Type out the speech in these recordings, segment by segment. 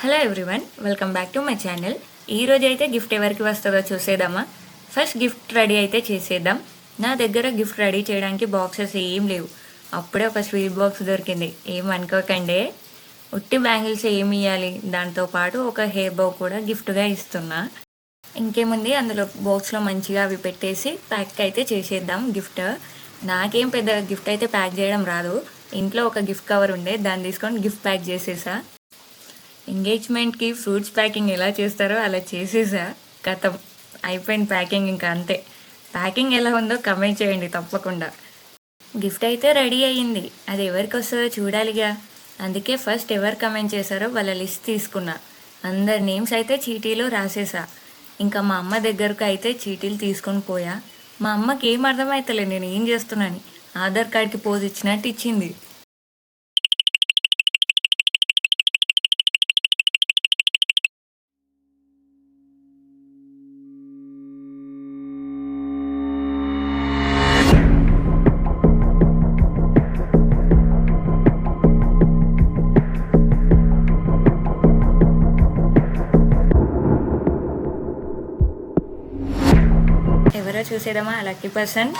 Hello everyone welcome back to my channel ఈ రోజు అయితే గిఫ్ట్ ఎవరికి వస్తుందో చూసేద్దామా? ఫస్ట్ గిఫ్ట్ రెడీ అయితే చేసేద్దాం. నా దగ్గర గిఫ్ట్ రెడీ చేయడానికి బాక్సెస్ ఏం లేవు. అప్పుడే ఒక స్వీట్ బాక్స్ దొరికింది. ఏం అనుకోకండి. ఉట్టి బ్యాంగిల్స్ ఏమి ఇవ్వాలి దాంతో పాటు ఒక హెయిర్ బౌ కూడా గిఫ్ట్గా ఇస్తున్నా. ఇంకేముంది? అందులో బాక్స్లో మంచిగా అవి పెట్టేసి ప్యాక్ అయితే చేసేద్దాం గిఫ్ట్ నాకేం పెద్ద గిఫ్ట్ అయితే ప్యాక్ చేయడం రాదు. ఇంట్లో ఒక గిఫ్ట్ కవర్ ఉండే దాన్ని తీసుకొని గిఫ్ట్ ప్యాక్ చేసేసా. ఎంగేజ్మెంట్కి ఫ్రూట్స్ ప్యాకింగ్ ఎలా చేస్తారో అలా చేసేసా. గతం అయిపోయింది ప్యాకింగ్ ఇంకా అంతే. ప్యాకింగ్ ఎలా ఉందో కమెంట్ చేయండి తప్పకుండా. గిఫ్ట్ అయితే రెడీ అయ్యింది. అది ఎవరికి వస్తుందో చూడాలిగా. అందుకే ఫస్ట్ ఎవరు కమెంట్ చేశారో వాళ్ళ లిస్ట్ తీసుకున్నా. అందరి నేమ్స్ అయితే చీటీలో రాసేసా. ఇంకా మా అమ్మ దగ్గరకు అయితే చీటీలు తీసుకొని పోయా. మా అమ్మకి ఏం అర్థమవుతలే నేను ఏం చేస్తున్నాను? ఆధార్ కార్డ్కి పోజ్ ఇచ్చినట్టు ఇచ్చింది. ఎవరో చూసేదమ్మా లక్కీ పర్సన్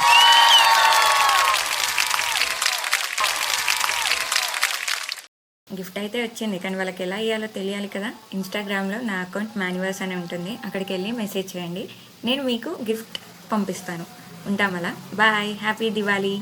గిఫ్ట్ అయితే వచ్చింది కానీ వాళ్ళకి ఎలా ఇవ్వాలో తెలియాలి కదా. ఇన్స్టాగ్రామ్లో నా అకౌంట్ మాన్యువర్స్ అని ఉంటుంది. అక్కడికి వెళ్ళి మెసేజ్ చేయండి. నేను మీకు గిఫ్ట్ పంపిస్తాను. ఉంటామలా బాయ్ హ్యాపీ దివాళీ